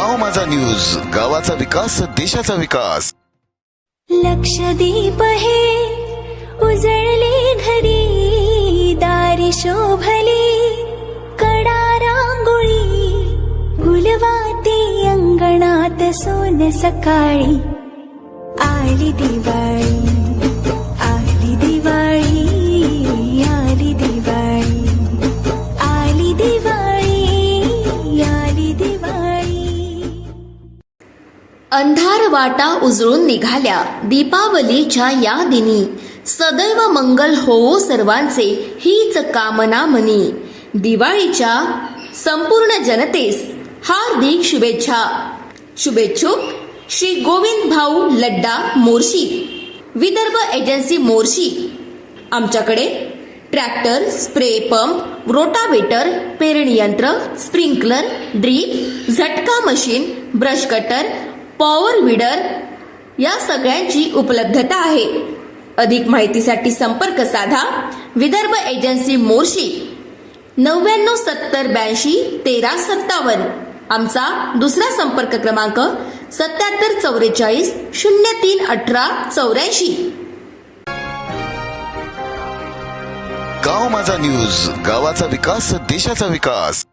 गाव माझा न्यूज गावाचा विकास देशाचा विकास. लक्षदीप हे उजळले घरी दारी शोभले कडा रांगोळी गुलवाते अंगणात सोन सकाळी. आली दिवाळी. अंधार वाटा उजळून निघाल्या. दीपावलीच्या या दिनी सदैव मंगल होवो सर्वांचे हीच कामना मनी दिवाळीच्या संपूर्ण जनतेस हार्दिक शुभेच्छा. शुभेच्छुक श्री गोविंद भाऊ लड्डा मोर्शी विदर्भ एजन्सी मोर्शी. आमच्याकडे ट्रॅक्टर स्प्रे पंप रोटावेटर पेरणी यंत्र स्प्रिंकलर ड्रीप झटका machine brush cutter power weeder या सगळ्यांची उपलब्धता आहे. अधिक माहितीसाठी संपर्क साधा विदर्भ एजन्सी मोर्शी नव्याण्णव सत्तर ब्याऐंशी तेरा सत्तावन्न. आमचा दुसरा संपर्क क्रमांक सत्याहत्तर चौवेचाळीस शून्य तीन अठरा चौऱ्याऐंशी. गाव माझा न्यूज गावाचा विकास देशाचा विकास.